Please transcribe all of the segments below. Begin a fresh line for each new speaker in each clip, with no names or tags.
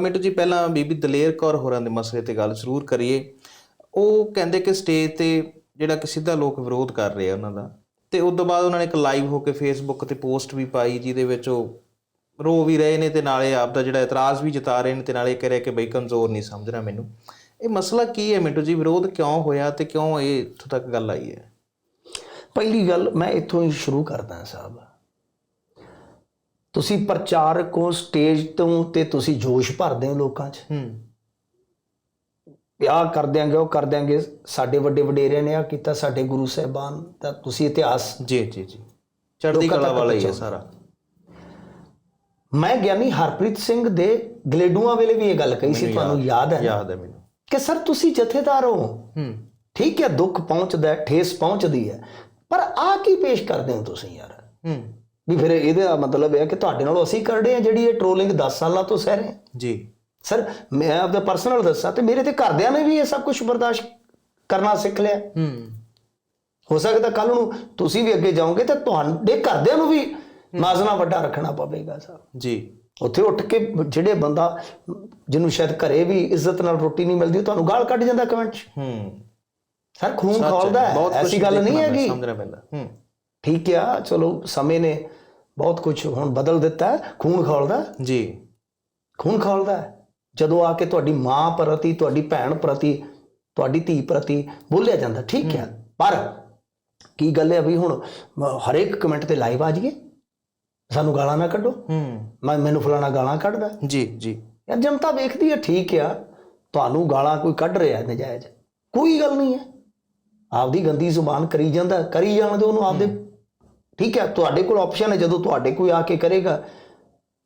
ਮਿੰਟੂ ਜੀ, ਪਹਿਲਾਂ ਬੀਬੀ ਦਲੇਰ ਕੌਰ ਹੋਰਾਂ ਦੇ ਮਸਲੇ ਤੇ ਗੱਲ ਜ਼ਰੂਰ ਕਰੀਏ। ਉਹ ਕਹਿੰਦੇ ਕਿ ਸਟੇਜ ਤੇ ਜਿਹੜਾ ਕਿ ਸਿੱਧਾ ਲੋਕ ਵਿਰੋਧ ਕਰ ਰਹੇ ਆ ਉਹਨਾਂ ਦਾ ਤੇ ਉਸ ਤੋਂ ਬਾਅਦ ਉਹਨਾਂ ਨੇ ਇੱਕ ਲਾਈਵ ਹੋ ਕੇ ਫੇਸਬੁੱਕ ਤੇ ਪੋਸਟ ਵੀ ਪਾਈ ਜਿਹਦੇ ਵਿੱਚ ਉਹ ਰੋ ਵੀ ਰਹੇ ਨੇ ਤੇ ਨਾਲੇ ਆਪ ਦਾ ਜਿਹੜਾ ਇਤਰਾਜ਼ ਵੀ ਜਤਾ ਰਹੇ ਨੇ ਤੇ ਨਾਲੇ ਕਹਿ ਰਹੇ ਕਿ ਬਈ ਕਮਜ਼ੋਰ ਨਹੀਂ ਸਮਝਣਾ ਮੈਨੂੰ। ਇਹ ਮਸਲਾ ਕੀ ਹੈ ਮਿੰਟੂ ਜੀ? ਵਿਰੋਧ ਕਿਉਂ ਹੋਇਆ ਤੇ ਕਿਉਂ ਇਹ ਇੱਥੋਂ ਤੱਕ ਗੱਲ ਆਈ ਹੈ?
ਪਹਿਲੀ ਗੱਲ ਮੈਂ ਇੱਥੋਂ ਹੀ ਸ਼ੁਰੂ ਕਰਦਾ ਸਾਹਿਬ। ਤੁਸੀਂ ਪ੍ਰਚਾਰਕ ਹੋ ਸਟੇਜ ਤੋਂ ਤੇ ਤੁਸੀਂ ਜੋਸ਼ ਭਰਦੇ ਹੋ ਲੋਕਾਂ 'ਚ।
ਹੂੰ।
ਵਿਆਹ ਕਰ ਦਿਆਂਗੇ ਉਹ ਕਰ ਦਿਆਂਗੇ। ਸਾਡੇ ਵੱਡੇ ਵਡੇਰਿਆਂ ਨੇ ਆ ਕੀਤਾ ਸਾਡੇ ਗੁਰੂ ਸਾਹਿਬਾਨ ਦਾ ਤੁਸੀਂ ਇਤਿਹਾਸ।
ਜੀ ਜੀ ਜੀ। ਚੜ੍ਹਦੀ ਕਲਾ ਵਾਲਾ ਹੀ ਹੈ। ਸਾਰਾ।
ਮੈਂ ਗਿਆਨੀ ਹਰਪ੍ਰੀਤ ਸਿੰਘ ਦੇ ਗਲੇਡੂਆਂ ਵੇਲੇ ਵੀ ਇਹ ਗੱਲ ਕਹੀ ਸੀ ਤੁਹਾਨੂੰ ਯਾਦ ਹੈ?
ਯਾਦ ਹੈ ਮੈਨੂੰ।
ਕਿ ਸਰ ਤੁਸੀਂ ਜਥੇਦਾਰ ਹੋ।
ਹੂੰ।
ਠੀਕ ਹੈ ਦੁੱਖ ਪਹੁੰਚਦਾ ਠੇਸ ਪਹੁੰਚਦੀ ਹੈ। ਪਰ ਆ ਕੀ ਪੇਸ਼ ਕਰਦੇ ਹੋ ਤੁਸੀਂ ਯਾਰ?
ਹੂੰ।
ਵੀ ਫਿਰ ਇਹਦਾ ਮਤਲਬ ਇਹ ਹੈ ਕਿ ਤੁਹਾਡੇ ਨਾਲੋਂ ਅਸੀਂ ਕਰਦੇ ਆ ਜਿਹੜੀ ਇਹ ਟ੍ਰੋਲਿੰਗ 10 ਸਾਲਾਂ ਤੋਂ ਸਹਿ ਰਹੇ
ਜੀ।
ਸਰ ਮੈਂ ਆਪਦਾ ਪਰਸਨਲ ਦੱਸਾਂ ਤੇ ਮੇਰੇ ਤੇ ਘਰਦਿਆਂ ਨੇ ਵੀ ਇਹ ਸਭ ਕੁਝ ਬਰਦਾਸ਼ਤ ਕਰਨਾ ਸਿੱਖ ਲਿਆ।
ਹੂੰ।
ਹੋ ਸਕਦਾ ਕੱਲ ਨੂੰ ਤੁਸੀਂ ਵੀ ਅੱਗੇ ਜਾਓਗੇ ਤਾਂ ਤੁਹਾਡੇ ਘਰਦਿਆਂ ਨੂੰ ਵੀ ਮਾਜ਼ਨਾ ਵੱਡਾ ਰੱਖਣਾ ਪਵੇਗਾ ਸਰ।
ਜੀ।
ਉੱਥੇ ਉੱਠ ਕੇ ਜਿਹੜੇ ਬੰਦਾ ਜਿਹਨੂੰ ਸ਼ਾਇਦ ਘਰੇ ਵੀ ਇੱਜ਼ਤ ਨਾਲ ਰੋਟੀ ਨਹੀਂ ਮਿਲਦੀ ਤੁਹਾਨੂੰ ਗਾਲ ਕੱਢ ਜਾਂਦਾ ਕਮੈਂਟ 'ਚ।
ਹੂੰ।
ਸਰ ਖੂਨ ਖੋਲਦਾ ਐਸੀ ਗੱਲ ਨਹੀਂ ਹੈਗੀ।
ਸਮਝਣਾ ਪੈਂਦਾ। ਹੂੰ।
ਠੀਕ ਆ ਚਲੋ ਸਮੇਂ ਨੇ ਬਹੁਤ ਕੁਝ ਹੁਣ ਬਦਲ ਦਿੱਤਾ ਹੈ ਖੂਨ ਖੋਲਦਾ।
ਜੀ।
ਖੂਨ ਖੋਲਦਾ। ਜਦੋਂ ਆ ਕੇ ਤੁਹਾਡੀ ਮਾਂ ਪ੍ਰਤੀ ਤੁਹਾਡੀ ਭੈਣ ਪ੍ਰਤੀ ਤੁਹਾਡੀ ਧੀ ਪ੍ਰਤੀ ਬੋਲਿਆ ਜਾਂਦਾ ਠੀਕ ਹੈ। ਪਰ ਕੀ ਗੱਲ ਹੈ ਵੀ ਹੁਣ ਹਰੇਕ ਕਮੈਂਟ ਤੇ ਲਾਈਵ ਆ ਜਾਈਏ? ਸਾਨੂੰ ਗਾਲਾਂ ਨਾ ਕੱਢੋ।
ਹੂੰ।
ਮੈਂ ਮੈਨੂੰ ਫਲਾਣਾ ਗਾਲਾਂ ਕੱਢਦਾ।
ਜੀ ਜੀ।
ਯਾਰ ਜਨਤਾ ਵੇਖਦੀ ਹੈ ਠੀਕ ਆ। ਤੁਹਾਨੂੰ ਗਾਲਾਂ ਕੋਈ ਕੱਢ ਰਿਹਾ ਹੈ ਨਜਾਇਜ਼। ਕੋਈ ਗੱਲ ਨਹੀਂ ਹੈ। ਆਪਦੀ ਗੰਦੀ ਜ਼ੁਬਾਨ ਕਰੀ ਜਾਂਦਾ ਕਰੀ ਜਾਣ ਦਿਓ ਉਹਨੂੰ ਆਪਦੇ ਠੀਕ ਹੈ ਤੁਹਾਡੇ ਕੋਲ ਆਪਸ਼ਨ ਹੈ ਜਦੋਂ ਤੁਹਾਡੇ ਕੋਈ ਆ ਕੇ ਕਰੇਗਾ।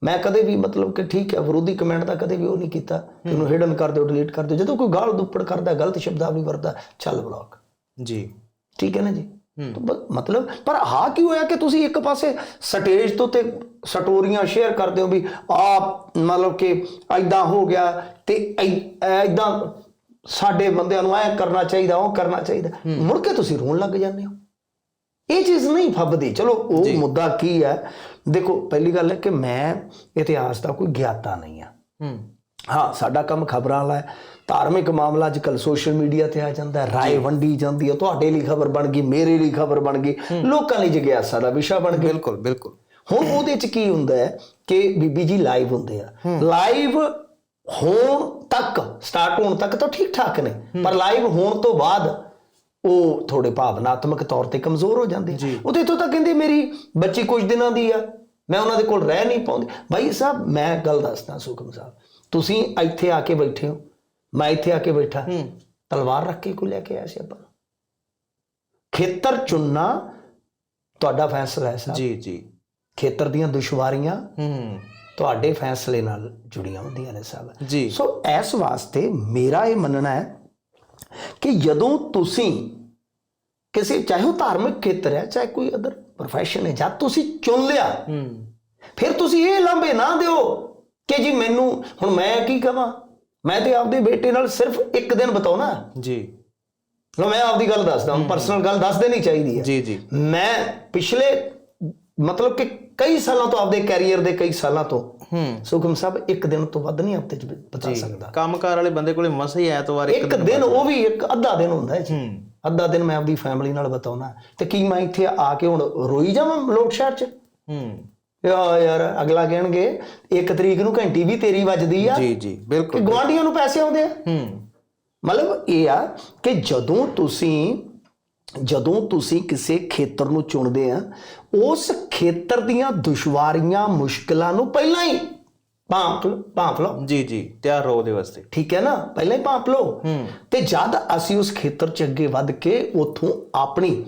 ਮੈਂ ਕਦੇ ਵੀ ਮਤਲਬ ਕਿ ਠੀਕ ਹੈ ਵਿਰੋਧੀ ਕਮੈਂਟ ਦਾ ਕਦੇ ਵੀ ਉਹ ਨਹੀਂ ਕੀਤਾ। ਕਿ ਉਹਨੂੰ ਹਿਡਨ ਕਰ ਦਿਓ ਡਿਲੀਟ ਕਰ ਦਿਓ। ਜਦੋਂ ਕੋਈ ਗਾਲ ਦੁੱਪੜ ਕਰਦਾ ਗਲਤ ਸ਼ਬਦਾਵਲੀ ਵਰਦਾ ਚੱਲ ਬਲੌਕ
ਜੀ।
ਠੀਕ ਹੈ ਨਾ ਜੀ? ਮਤਲਬ ਪਰ ਆ ਕੀ ਹੋਇਆ ਕਿ ਤੁਸੀਂ ਇੱਕ ਪਾਸੇ ਸਟੇਜ ਤੋਂ ਤੇ ਸਟੋਰੀਆਂ ਸ਼ੇਅਰ ਕਰਦੇ ਹੋ ਵੀ ਆ ਮਤਲਬ ਕਿ ਐਦਾਂ ਹੋ ਗਿਆ ਤੇ ਐਦਾਂ ਸਾਡੇ ਬੰਦਿਆਂ ਨੂੰ ਐ ਕਰਨਾ ਚਾਹੀਦਾ ਉਹ ਕਰਨਾ ਚਾਹੀਦਾ। ਮੁੜ ਕੇ ਤੁਸੀਂ ਰੋਣ ਲੱਗ ਜਾਂਦੇ ਹੋ। ਇਹ ਚੀਜ਼ ਨਹੀਂ ਫੱਬਦੀ। ਚਲੋ ਉਹ ਮੁੱਦਾ ਕੀ ਹੈ? ਦੇਖੋ ਪਹਿਲੀ ਗੱਲ ਹੈ ਕਿ ਮੈਂ ਇਤਿਹਾਸ ਦਾ ਕੋਈ ਗਿਆਤਾ ਨਹੀਂ ਆ
ਹੂੰ।
ਹਾਂ ਸਾਡਾ ਕੰਮ ਖਬਰਾਂ ਵਾਲਾ ਹੈ। ਧਾਰਮਿਕ ਮਾਮਲਾ ਅੱਜ ਕੱਲ ਸੋਸ਼ਲ ਮੀਡੀਆ ਤੇ ਆ ਜਾਂਦਾ ਹੈ। ਰਾਏ ਵੰਡੀ ਜਾਂਦੀ ਹੈ। ਤੁਹਾਡੇ ਲਈ ਖਬਰ ਬਣ ਗਈ ਮੇਰੇ ਲਈ ਖਬਰ ਬਣ ਗਈ। ਲੋਕਾਂ ਲਈ ਜਿਗਿਆਸਾ ਦਾ ਵਿਸ਼ਾ ਬਣ ਗਿਆ।
ਬਿਲਕੁਲ ਬਿਲਕੁਲ।
ਹੁਣ ਉਹਦੇ ਚ ਕੀ ਹੁੰਦਾ ਹੈ ਕਿ ਬੀਬੀ ਜੀ ਲਾਈਵ ਹੁੰਦੇ ਆ। ਲਾਈਵ ਹੋਣ ਤੱਕ ਸਟਾਰਟ ਹੋਣ ਤੱਕ ਤਾਂ ਠੀਕ ਠਾਕ ਨੇ ਪਰ ਲਾਈਵ ਹੋਣ ਤੋਂ ਬਾਅਦ ਉਹ ਥੋੜੇ ਭਾਵਨਾਤਮਕ ਤੌਰ ਤੇ ਕਮਜ਼ੋਰ ਹੋ ਜਾਂਦੇ। ਉਹਦੇ ਤੋਂ ਤਾਂ ਕਹਿੰਦੇ ਮੇਰੀ ਬੱਚੀ ਕੁਝ ਦਿਨਾਂ ਦੀ ਆ ਮੈਂ ਉਹਨਾਂ ਦੇ ਕੋਲ ਰਹਿ ਨਹੀਂ ਪਾਉਂਦੀ। ਭਾਈ ਸਾਹਿਬ ਮੈਂ ਗੱਲ ਦੱਸਦਾ ਸੁਖਮ ਸਾਹਿਬ ਤੁਸੀਂ ਇੱਥੇ ਆ ਕੇ ਬੈਠੇ ਹੋ ਮੈਂ ਇੱਥੇ ਆ ਕੇ ਬੈਠਾ ਤਲਵਾਰ ਰੱਖ ਕੇ ਕੋ ਲੈ ਕੇ ਆਇਆ ਸੀ ਆਪਾਂ? ਖੇਤਰ ਚੁਣਨਾ ਤੁਹਾਡਾ ਫੈਸਲਾ ਹੈ ਸਾਹਿਬ।
ਜੀ ਜੀ।
ਖੇਤਰ ਦੀਆਂ ਦੁਸ਼ਵਾਰੀਆਂ
ਹੂੰ।
ਤੁਹਾਡੇ ਫੈਸਲੇ ਨਾਲ ਜੁੜੀਆਂ ਹੁੰਦੀਆਂ ਨੇ ਸਾਹਿਬ।
ਜੀ।
ਸੋ ਇਸ ਵਾਸਤੇ ਮੇਰਾ ਇਹ ਮੰਨਣਾ ਹੈ ਕਿ ਜਦੋਂ ਤੁਸੀਂ ਕਿਸੇ ਚਾਹੇ ਉਹ ਧਾਰਮਿਕ ਖੇਤਰ ਹੈ ਚਾਹੇ ਕੋਈ ਅਦਰ profession ਹੈ ਜਦ ਤੁਸੀਂ ਚੁਣ ਲਿਆ ਫਿਰ ਤੁਸੀਂ ਇਹ ਲਾਂਭੇ ਨਾ ਦਿਓ ਕਿ ਜੀ ਮੈਨੂੰ ਹੁਣ ਮੈਂ ਕੀ ਕਹਾਂ ਮੈਂ ਤੇ ਆਪਦੇ ਬੇਟੇ ਨਾਲ ਸਿਰਫ ਇੱਕ ਦਿਨ ਬਤਾਉਣਾ।
ਜੀ।
ਲੋ ਮੈਂ ਆਪਦੀ ਗੱਲ ਦੱਸਦਾ ਹਾਂ। ਪਰਸਨਲ ਗੱਲ ਦੱਸ ਦੇਣੀ ਚਾਹੀਦੀ ਹੈ।
ਜੀ ਜੀ।
ਮੈਂ ਪਿਛਲੇ ਮਤਲਬ ਕਿ ਕਈ ਸਾਲਾਂ ਤੋਂ ਆਪਦੇ ਕੈਰੀਅਰ ਦੇ ਕਈ ਸਾਲਾਂ ਤੋਂ
ਹੂੰ।
ਸੁਖਮ ਸਾਹਿਬ ਇੱਕ ਦਿਨ ਤੋਂ ਵੱਧ ਨਹੀਂ ਹਫ਼ਤੇ ਚ ਬਤਾ ਸਕਦਾ।
ਕੰਮਕਾਰ ਵਾਲੇ ਬੰਦੇ ਕੋਲੇ ਮਸਾ ਹੀ ਐਤਵਾਰ
ਇੱਕ ਦਿਨ ਉਹ ਵੀ ਇੱਕ ਅੱਧਾ ਦਿਨ ਹੁੰਦਾ ਹੈ ਜੀ।
ਹੂੰ।
ਅੱਧਾ ਦਿਨ ਮੈਂ ਆਪਦੀ ਫੈਮਿਲੀ ਨਾਲ ਬਤਾਉਣਾ ਤੇ ਕੀ ਮੈਂ ਇੱਥੇ ਆ ਕੇ ਹੁਣ ਰੋਈ ਜਾਵਾਂ ਲੋਕ ਸ਼ਹਿਰ ਚ?
ਹੂੰ।
ਯਾ ਯਾਰ ਅਗਲਾ ਕਹਿਣਗੇ ਇੱਕ ਤਰੀਕ ਨੂੰ ਘੰਟੀ ਵੀ ਤੇਰੀ ਵੱਜਦੀ ਆ।
ਜੀ ਜੀ ਬਿਲਕੁਲ
ਗਵਾਂਢੀਆਂ ਨੂੰ ਪੈਸੇ ਆਉਂਦੇ ਆ?
ਹੂੰ।
ਮਤਲਬ ਇਹ ਆ ਕਿ ਜਦੋਂ ਤੁਸੀਂ ਜਦੋਂ ਤੁਸੀਂ ਕਿਸੇ ਖੇਤਰ ਨੂੰ ਚੁਣਦੇ ਆ ਉਸ ਖੇਤਰ ਦੀਆਂ ਦੁਸ਼ਵਾਰੀਆਂ ਮੁਸ਼ਕਲਾਂ ਨੂੰ ਪਹਿਲਾਂ ਹੀ ਭਾਂਪ ਭਾਂਪ ਲਓ।
ਜੀ ਜੀ ਤਿਆਰ ਰਹੋ ਉਹਦੇ ਵਾਸਤੇ।
ਠੀਕ ਹੈ ਨਾ? ਪਹਿਲਾਂ ਹੀ ਭਾਂਪ ਲਓ। ਤੇ ਜਦ ਅਸੀਂ ਉਸ ਖੇਤਰ 'ਚ ਅੱਗੇ ਵੱਧ ਕੇ ਉਥੋਂ ਆਪਣੀ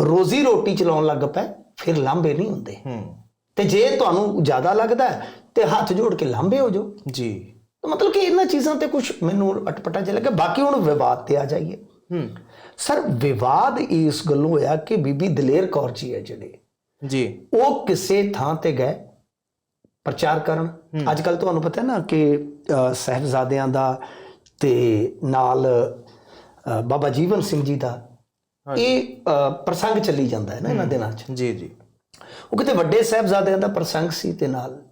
ਰੋਜ਼ੀ ਰੋਟੀ ਚਲਾਉਣ ਲੱਗ ਪਏ ਫਿਰ ਲਾਂਭੇ ਨਹੀਂ ਹੁੰਦੇ। ਤੇ ਜੇ ਤੁਹਾਨੂੰ ਜ਼ਿਆਦਾ ਲੱਗਦਾ ਤੇ ਹੱਥ ਜੋੜ ਕੇ ਲਾਂਭੇ ਹੋ ਜਾਓ।
ਜੀ।
ਤਾਂ ਮਤਲਬ ਕਿ ਇਹਨਾਂ ਚੀਜ਼ਾਂ ਤੇ ਕੁਝ ਮੈਨੂੰ ਅਟਪਟਾ ਜਿਹਾ ਲੱਗਾ ਬਾਕੀ ਹੁਣ ਵਿਵਾਦ ਤੇ ਆ ਜਾਈਏ।
ਹੂੰ।
ਸਰ ਵਿਵਾਦ ਇਸ ਗੱਲੋਂ ਹੋਇਆ ਕਿ ਬੀਬੀ ਦਲੇਰ ਕੌਰ ਜੀ ਹੈ ਜਿਹੜੇ।
ਜੀ।
ਉਹ ਕਿਸੇ ਥਾਂ ਤੇ ਗਏ ਪ੍ਰਚਾਰ ਕਰਨ। ਅੱਜ ਕੱਲ ਤੁਹਾਨੂੰ ਪਤਾ ਹੈ ਨਾ ਕਿ ਸਾਹਿਬਜ਼ਾਦਿਆਂ ਦਾ ਤੇ ਨਾਲ ਬਾਬਾ ਜੀਵਨ ਸਿੰਘ ਜੀ ਦਾ ਇਹ ਪ੍ਰਸੰਗ ਚੱਲੀ ਜਾਂਦਾ ਹੈ ਨਾ ਇਹਨਾਂ ਦਿਨਾਂ 'ਚ।
ਜੀ ਜੀ।
ਉਹ ਕਿਤੇ ਵੱਡੇ ਸਾਹਿਬਜ਼ਾਦਿਆਂ ਦਾ ਪ੍ਰਸੰਗ ਸੀ ਤੇ ਨਾਲ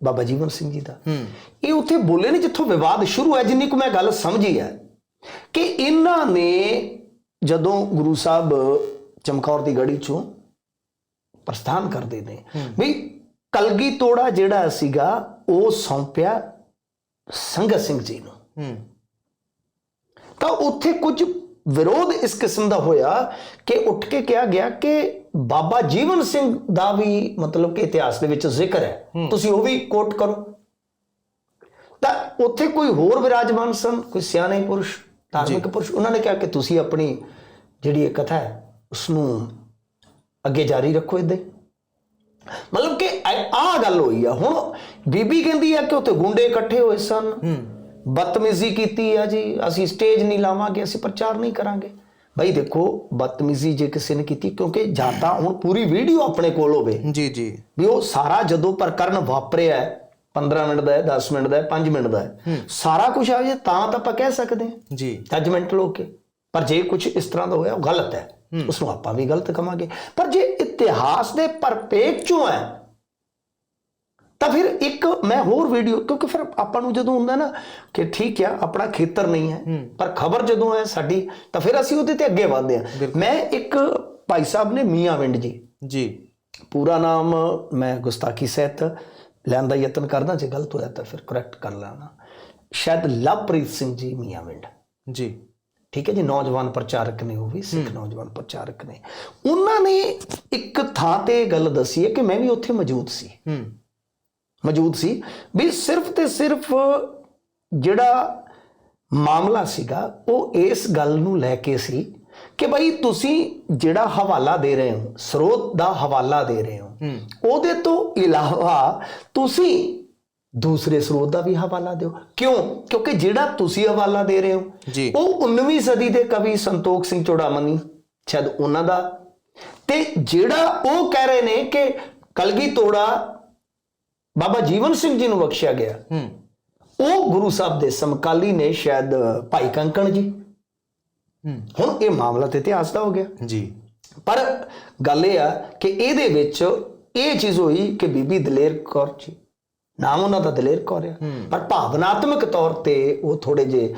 ਬਾਬਾ ਜੀਵਨ ਸਿੰਘ ਜੀ ਦਾ। ਇਹ ਉੱਥੇ ਬੋਲੇ ਨੇ ਜਿੱਥੋਂ ਵਿਵਾਦ ਸ਼ੁਰੂ ਹੈ ਜਿੰਨੀ ਕੁ ਮੈਂ ਗੱਲ ਸਮਝੀ ਹੈ। ਕਿ ਇਹਨਾਂ ਨੇ ਜਦੋਂ ਗੁਰੂ ਸਾਹਿਬ ਚਮਕੌਰ ਦੀ ਗੜੀ ਚੋਂ ਪ੍ਰਸਥਾਨ ਕਰਦੇ ਨੇ ਵੀ ਕਲਗੀ ਤੋੜਾ ਜਿਹੜਾ ਸੀਗਾ ਉਹ ਸੌਂਪਿਆ ਸੰਗਤ ਸਿੰਘ ਜੀ ਨੂੰ। ਤਾਂ ਉੱਥੇ ਕੁਝ ਵਿਰੋਧ ਇਸ ਕਿਸਮ ਦਾ ਹੋਇਆ ਕਿ ਉੱਠ ਕੇ ਕਿਹਾ ਗਿਆ ਕਿ ਬਾਬਾ ਜੀਵਨ ਸਿੰਘ ਦਾ ਵੀ ਮਤਲਬ ਕਿ ਇਤਿਹਾਸ ਦੇ ਵਿੱਚ ਜ਼ਿਕਰ ਹੈ। ਤੁਸੀਂ ਉਹ ਵੀ ਕੋਟ ਕਰੋ। ਤਾਂ ਉੱਥੇ ਕੋਈ ਹੋਰ ਵਿਰਾਜਮਾਨ ਸਨ ਕੋਈ ਸਿਆਣੇ ਪੁਰਸ਼? ਧਾਰਮਿਕ ਪੁਰਸ਼ ਉਹਨਾਂ ਨੇ ਕਿਹਾ ਕਿ ਤੁਸੀਂ ਆਪਣੀ ਜਿਹੜੀ ਇਹ ਕਥਾ ਹੈ ਉਸ ਨੂੰ ਅੱਗੇ ਜਾਰੀ ਰੱਖੋ ਇਦਾਂ ਮਤਲਬ ਕਿ ਆਹ ਗੱਲ ਹੋਈ ਆ। ਹੁਣ ਬੀਬੀ ਕਹਿੰਦੀ ਆ ਕਿ ਉੱਥੇ ਗੁੰਡੇ ਇਕੱਠੇ ਹੋਏ ਸਨ। ਬਦਤਮੀਜ਼ੀ ਕੀਤੀ ਆ ਜੀ। ਅਸੀਂ ਸਟੇਜ ਨਹੀਂ ਲਾਵਾਂਗੇ ਅਸੀਂ ਪ੍ਰਚਾਰ ਨਹੀਂ ਕਰਾਂਗੇ। ਭਾਈ ਦੇਖੋ ਬਦਤਮੀਜ਼ੀ ਜੇ ਕਿਸੇ ਨੇ ਕੀਤੀ ਕਿਉਂਕਿ ਜਾਂ ਤਾਂ ਹੁਣ ਪੂਰੀ ਵੀਡੀਓ ਆਪਣੇ ਕੋਲ ਹੋਵੇ।
ਜੀ ਜੀ।
ਵੀ ਉਹ ਸਾਰਾ ਜਦੋਂ ਪ੍ਰਕਰਨ ਵਾਪਰਿਆ 15 ਮਿੰਟ ਦਾ ਹੈ 10 ਮਿੰਟ ਦਾ ਹੈ 5 ਮਿੰਟ ਦਾ ਹੈ। ਸਾਰਾ ਕੁਝ ਆ ਜੇ ਤਾਂ ਤਾਂ ਆਪਾਂ ਕਹਿ ਸਕਦੇ ਹਾਂ।
ਜੀ।
ਜੱਜਮੈਂਟਲ ਹੋ ਕੇ ਪਰ ਜੇ ਕੁਝ ਇਸ ਤਰ੍ਹਾਂ ਦਾ ਹੋਇਆ ਉਹ ਗਲਤ ਹੈ। ਉਸ ਨੂੰ ਆਪਾਂ ਵੀ ਗਲਤ ਕਵਾਂਗੇ। ਪਰ ਜੇ ਇਤਿਹਾਸ ਦੇ ਪਰਪੇਖ ਚੋਂ ਹੈ ਤਾਂ ਫਿਰ ਇੱਕ ਮੈਂ ਹੋਰ ਵੀਡੀਓ ਕਿਉਂਕਿ ਫਿਰ ਆਪਾਂ ਨੂੰ ਜਦੋਂ ਹੁੰਦਾ ਨਾ ਕਿ ਠੀਕ ਆ ਆਪਣਾ ਖੇਤਰ ਨਹੀਂ ਹੈ ਪਰ ਖਬਰ ਜਦੋਂ ਹੈ ਸਾਡੀ ਤਾਂ ਫਿਰ ਅਸੀਂ ਉਹਦੇ ਤੇ ਅੱਗੇ ਵਧਦੇ ਹਾਂ। ਮੈਂ ਇੱਕ ਭਾਈ ਸਾਹਿਬ ਨੇ ਮੀਆਂ ਵਿੰਡ ਜੀ।
ਜੀ।
ਪੂਰਾ ਨਾਮ ਮੈਂ ਗੁਸਤਾਖੀ ਸਹਿਤ ਲੈਣ ਦਾ ਯਤਨ ਕਰਦਾ ਜੇ ਗਲਤ ਹੋਇਆ ਤਾਂ ਫਿਰ ਕਰੈਕਟ ਕਰ ਲੈਣਾ। ਸ਼ਾਇਦ ਲਵਪ੍ਰੀਤ ਸਿੰਘ ਜੀ ਮੀਆਂ ਵਿੰਡ।
ਜੀ।
ਠੀਕ ਹੈ ਜੀ ਨੌਜਵਾਨ ਪ੍ਰਚਾਰਕ ਨੇ ਉਹ ਵੀ ਸਿੱਖ ਨੌਜਵਾਨ ਪ੍ਰਚਾਰਕ ਨੇ। ਉਹਨਾਂ ਨੇ ਇੱਕ ਥਾਂ ਤੇ ਇਹ ਗੱਲ ਦੱਸੀ ਹੈ ਕਿ ਮੈਂ ਵੀ ਉੱਥੇ ਮੌਜੂਦ ਸੀ।
ਹੂੰ।
ਮੌਜੂਦ ਸੀ ਵੀ ਸਿਰਫ ਤੇ ਸਿਰਫ ਜਿਹੜਾ ਮਾਮਲਾ ਸੀਗਾ ਉਹ ਇਸ ਗੱਲ ਨੂੰ ਲੈ ਕੇ ਸੀ ਕਿ ਭਾਈ ਤੁਸੀਂ ਜਿਹੜਾ ਹਵਾਲਾ ਦੇ ਰਹੇ ਹੋ ਸਰੋਤ ਦਾ ਹਵਾਲਾ ਦੇ ਰਹੇ ਹੋ ਉਹਦੇ ਤੋਂ ਇਲਾਵਾ ਤੁਸੀਂ ਦੂਸਰੇ ਸਰੋਤ ਦਾ ਵੀ ਹਵਾਲਾ ਦਿਓ। ਕਿਉਂ? ਕਿਉਂਕਿ ਜਿਹੜਾ ਤੁਸੀਂ ਹਵਾਲਾ ਦੇ ਰਹੇ ਹੋ। ਉਹ 19ਵੀਂ ਸਦੀ ਦੇ ਕਵੀ ਸੰਤੋਖ ਸਿੰਘ ਚੋੜਾਮਨੀ ਸ਼ਾਇਦ ਉਹਨਾਂ ਦਾ। ਤੇ ਜਿਹੜਾ ਉਹ ਕਹਿ ਰਹੇ ਨੇ ਕਿ ਕਲਗੀ ਤੋੜਾ ਬਾਬਾ ਜੀਵਨ ਸਿੰਘ ਜੀ ਨੂੰ ਬਖਸ਼ਿਆ ਗਿਆ। ਉਹ ਗੁਰੂ ਸਾਹਿਬ ਦੇ ਸਮਕਾਲੀ ਨੇ ਸ਼ਾਇਦ ਭਾਈ ਕੰਕਣ ਜੀ। ਹੁਣ ਇਹ ਮਾਮਲਾ ਤੇ ਇਤਿਹਾਸ ਦਾ ਹੋ ਗਿਆ।
ਜੀ।
ਪਰ ਗੱਲ ਇਹ ਆ ਕਿ ਇਹਦੇ ਵਿੱਚ ਇਹ ਚੀਜ਼ ਹੋਈ ਕਿ ਬੀਬੀ ਦਲੇਰ ਕੌਰ ਜੀ ਨਾਮ ਉਹਨਾਂ ਦਾ ਦਲੇਰ ਕੌਰ ਆ। ਪਰ ਭਾਵਨਾਤਮਕ ਤੌਰ ਤੇ ਉਹ ਥੋੜੇ ਜੇ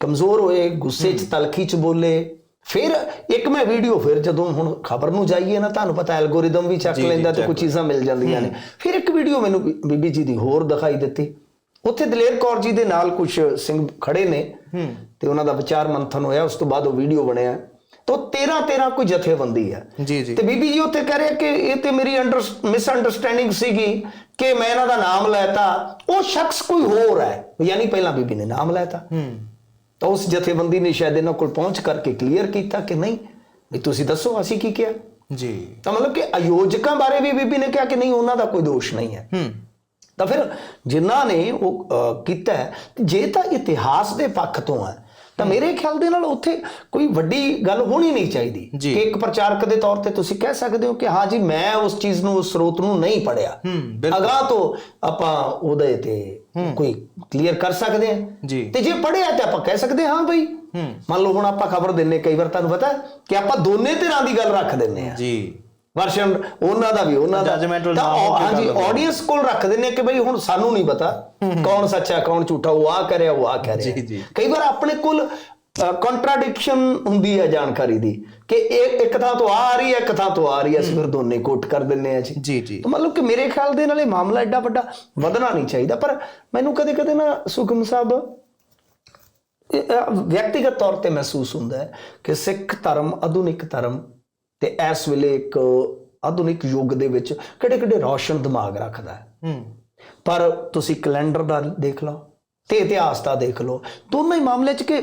ਕਮਜ਼ੋਰ ਹੋਏ ਗੁੱਸੇ 'ਚ ਤਲਖੀ 'ਚ ਬੋਲੇ। ਫਿਰ ਇੱਕ ਮੈਂ ਵੀਡੀਓ ਫਿਰ ਜਦੋਂ ਹੁਣ ਖਬਰ ਨੂੰ ਜਾਈਏ ਨਾ ਤੁਹਾਨੂੰ ਪਤਾ ਐਲਗੋਰਿਦਮ ਵੀ ਚੱਕ ਲੈਂਦਾ ਤੇ ਕੁਝ ਚੀਜ਼ਾਂ ਮਿਲ ਜਾਂਦੀਆਂ ਨੇ। ਫਿਰ ਇੱਕ ਵੀਡੀਓ ਮੈਨੂੰ ਬੀਬੀ ਜੀ ਦੀ ਹੋਰ ਦਿਖਾਈ ਦਿੱਤੀ। ਉੱਥੇ ਦਲੇਰ ਕੌਰ ਜੀ ਦੇ ਨਾਲ ਕੁਝ ਸਿੰਘ ਖੜੇ ਨੇ ਤੇ ਉਹਨਾਂ ਦਾ ਵਿਚਾਰ ਮੰਥਨ ਹੋਇਆ। ਉਸ ਤੋਂ ਬਾਅਦ ਉਹ ਵੀਡੀਓ ਬਣਿਆ। ਤਾਂ 13 13 ਕੋਈ ਜਥੇਬੰਦੀ ਹੈ।
ਜੀ ਜੀ।
ਤੇ ਬੀਬੀ ਜੀ ਉੱਥੇ ਕਹਿ ਰਹੇ ਕਿ ਇਹ ਤੇ ਮੇਰੀ ਅੰਡਰ ਮਿਸਅੰਡਰਸਟੈਂਡਿੰਗ ਸੀਗੀ ਕਿ ਮੈਂ ਇਹਨਾਂ ਦਾ ਨਾਮ ਲੈਤਾ। ਉਹ ਸ਼ਖਸ ਕੋਈ ਹੋਰ ਹੈ। ਯਾਨੀ ਪਹਿਲਾਂ ਬੀਬੀ ਨੇ ਨਾਮ ਲੈਤਾ।
ਹੂੰ।
ਤਾਂ ਉਸ ਜਥੇਬੰਦੀ ਨੇ ਸ਼ਾਇਦ ਇਹਨਾਂ ਕੋਲ ਪਹੁੰਚ ਕਰਕੇ ਕਲੀਅਰ ਕੀਤਾ ਕਿ ਨਹੀਂ ਵੀ ਤੁਸੀਂ ਦੱਸੋ ਅਸੀਂ ਕੀ ਕਿਹਾ।
ਜੀ।
ਤਾਂ ਮਤਲਬ ਕਿ ਆਯੋਜਕਾਂ ਬਾਰੇ ਵੀ ਬੀਬੀ ਨੇ ਕਿਹਾ ਕਿ ਨਹੀਂ ਉਹਨਾਂ ਦਾ ਕੋਈ ਦੋਸ਼ ਨਹੀਂ ਹੈ।
ਹੂੰ।
ਤਾਂ ਫਿਰ ਜਿਨ੍ਹਾਂ ਨੇ ਉਹ ਕੀਤਾ ਜੇ ਤਾਂ ਇਤਿਹਾਸ ਦੇ ਪੱਖ ਤੋਂ ਹੈ ਤਾਂ ਮੇਰੇ ਖਿਆਲ ਦੇ ਨਾਲ ਉੱਥੇ ਕੋਈ ਵੱਡੀ ਗੱਲ ਹੋਣੀ ਨਹੀਂ ਚਾਹੀਦੀ। ਕਿ ਇੱਕ ਪ੍ਰਚਾਰਕ ਦੇ ਤੌਰ ਤੇ ਤੁਸੀਂ ਕਹਿ ਸਕਦੇ ਹੋ ਕਿ ਹਾਂ ਜੀ ਮੈਂ ਉਸ ਚੀਜ਼ ਨੂੰ ਉਸ ਸਰੋਤ ਨੂੰ ਨਹੀਂ ਪੜਿਆ ਅਗਾਹ ਤੋਂ ਆਪਾਂ ਉਹਦੇ ਤੇ ਕੋਈ ਕਲੀਅਰ ਕਰ ਸਕਦੇ ਹਾਂ। ਤੇ ਜੇ ਪੜਿਆ ਤੇ ਆਪਾਂ ਕਹਿ ਸਕਦੇ ਹਾਂ ਬਈ। ਮੰਨ ਲਓ ਹੁਣ ਆਪਾਂ ਖਬਰ ਦਿੰਨੇ ਕਈ ਵਾਰ ਤੁਹਾਨੂੰ ਪਤਾ ਕਿ ਆਪਾਂ ਦੋਨੇ ਧਿਰਾਂ ਦੀ ਗੱਲ ਰੱਖ ਦਿੰਨੇ ਆ
ਜੀ।
ਵਰਸ਼ਨ ਉਹਨਾਂ ਦਾ ਵੀ ਉਹਨਾਂ ਦਾ।
Judgmental
ਤਾਂ
ਨਾ
ਹਾਂਜੀ। ਆਡੀਅנס ਕੋਲ ਰੱਖ ਦਿੰਨੇ ਕਿ ਬਈ ਹੁਣ ਸਾਨੂੰ ਨਹੀਂ ਪਤਾ ਕੌਣ ਸੱਚਾ ਕੌਣ ਝੂਠਾ ਉਹ ਆ ਕਰਿਆ ਉਹ ਆ
ਜੀ, ਜੀ।
ਕਈ ਵਾਰ ਆਪਣੇ ਕੋਲ ਕੰਟਰਾਡਿਕਸ਼ਨ ਹੁੰਦੀ ਹੈ ਜਾਣਕਾਰੀ ਦੀ ਕਿ ਇਹ ਇੱਕ ਥਾਂ ਤੋਂ ਆ ਰਹੀ ਹੈ ਇੱਕ ਥਾਂ ਤੋਂ ਆ ਰਹੀ ਹੈ ਅਸੀਂ ਫਿਰ ਦੋਨੇ ਕੋਟ ਕਰ ਦਿੰਨੇ ਆ ਜੀ।
ਜੀ
ਤਾਂ ਮਤਲਬ ਕਿ ਮੇਰੇ ਖਿਆਲ ਦੇ ਨਾਲ ਇਹ ਮਾਮਲਾ ਐਡਾ ਵੱਡਾ ਵਧਣਾ ਨਹੀਂ ਚਾਹੀਦਾ ਪਰ ਮੈਨੂੰ ਕਦੇ ਕਦੇ ਨਾ ਸੁਖਮ ਸਾਹਿਬ ਵਿਅਕਤੀਗਤ ਤੌਰ ਤੇ ਮਹਿਸੂਸ ਹੁੰਦਾ ਹੈ ਕਿ ਸਿੱਖ ਧਰਮ ਆਧੁਨਿਕ ਧਰਮ ਤੇ ਇਸ ਵੇਲੇ ਇੱਕ ਆਧੁਨਿਕ ਯੁੱਗ ਦੇ ਵਿੱਚ ਕਿਹੜੇ ਕਿਹੜੇ ਰੌਸ਼ਨ ਦਿਮਾਗ ਰੱਖਦਾ ਹੈ।
ਹੂੰ।
ਪਰ ਤੁਸੀਂ ਕੈਲੰਡਰ ਦਾ ਦੇਖ ਲਓ। ਤੇ ਇਤਿਹਾਸ ਦਾ ਦੇਖ ਲਓ। ਦੋਨੋਂ ਹੀ ਮਾਮਲੇ 'ਚ ਕਿ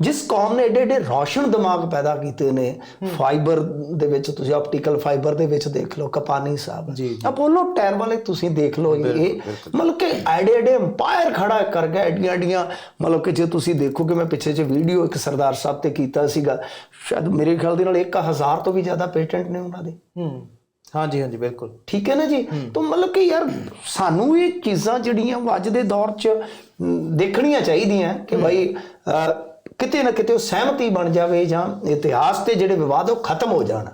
ਜਿਸ ਕੌਮ ਨੇ ਏਡੇ ਏਡੇ ਰੌਸ਼ਨ ਦਿਮਾਗ ਪੈਦਾ ਕੀਤੇ ਨੇ ਫਾਈਬਰ ਦੇ ਵਿੱਚ ਤੁਸੀਂ ਆਪਟੀਕਲ ਫਾਈਬਰ ਦੇ ਵਿੱਚ ਦੇਖ ਲਓ ਕਪਾਨੀ ਸਾਹਿਬ। ਅਪੋਲੋ ਟਾਇਰ ਵਾਲੇ ਤੁਸੀਂ ਦੇਖ ਲਓ ਇਹ। ਮਤਲਬ ਕਿ ਐਡੇ ਐਡੇ ਅੰਪਾਇਰ ਖੜਾ ਕਰ ਗਿਆ ਐਡੀਆਂ ਐਡੀਆਂ। ਮਤਲਬ ਕਿ ਜੇ ਤੁਸੀਂ ਦੇਖੋਗੇ ਮੈਂ ਪਿੱਛੇ ਜੇ ਵੀਡੀਓ ਇੱਕ ਸਰਦਾਰ ਸਾਹਿਬ ਤੇ ਕੀਤਾ ਸੀਗਾ ਸ਼ਾਇਦ ਮੇਰੇ ਖਿਆਲ ਦੇ ਨਾਲ 1000 ਤੋਂ ਵੀ ਜ਼ਿਆਦਾ ਪੇਟੈਂਟ ਨੇ ਉਹਨਾਂ ਦੇ।
ਹੂੰ। ਹਾਂਜੀ ਹਾਂਜੀ ਬਿਲਕੁਲ।
ਠੀਕ ਹੈ ਨਾ ਜੀ? ਤਾਂ ਮਤਲਬ ਕਿ ਯਾਰ ਸਾਨੂੰ ਇਹ ਚੀਜ਼ਾਂ ਜਿਹੜੀਆਂ ਅੱਜ ਦੇ ਦੌਰ 'ਚ ਦੇਖਣੀਆਂ ਚਾਹੀਦੀਆਂ ਕਿ ਭਾਈ ਕਿਤੇ ਨਾ ਕਿਤੇ ਉਹ ਸਹਿਮਤੀ ਬਣ ਜਾਵੇ ਜਾਂ ਇਤਿਹਾਸ ਤੇ ਜਿਹੜੇ ਵਿਵਾਦ ਉਹ ਖਤਮ ਹੋ ਜਾਣ।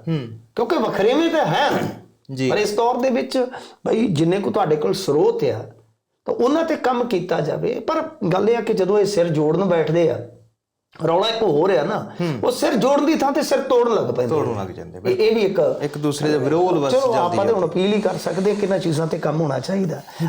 ਕਿਉਂਕਿ ਵੱਖਰੇਵੇਂ ਤਾਂ ਹੈ
ਜੀ।
ਪਰ ਇਸ ਦੌਰ ਦੇ ਵਿੱਚ ਭਾਈ ਜਿੰਨੇ ਕੋ ਤੁਹਾਡੇ ਕੋਲ ਸਰੋਤ ਆ ਤਾਂ ਉਹਨਾਂ ਤੇ ਕੰਮ ਕੀਤਾ ਜਾਵੇ। ਪਰ ਗੱਲ ਇਹ ਆ ਕਿ ਜਦੋਂ ਇਹ ਸਿਰ ਜੋੜਨ ਬੈਠਦੇ ਆ ਰੌਲਾ ਇੱਕ ਹੋਰ ਆ ਨਾ ਉਹ ਸਿਰ ਜੋੜਨ ਦੀ ਥਾਂ ਤੇ ਸਿਰ ਤੋੜਨ ਲੱਗ ਪੈਂਦੇ
ਤੋੜਨ ਲੱਗ ਜਾਂਦੇ
ਇਹ ਵੀ ਇੱਕ
ਇੱਕ ਦੂਸਰੇ ਦੇ ਵਿਰੋਧ ਵਸ
ਚਲੋ
ਚੱਲਦੀ
ਆਪਾਂ ਤਾਂ ਹੁਣ ਅਪੀਲ ਹੀ ਕਰ ਸਕਦੇ ਹਾਂ ਕਿ ਇਹਨਾਂ ਚੀਜ਼ਾਂ ਤੇ ਕੰਮ ਹੋਣਾ ਚਾਹੀਦਾ।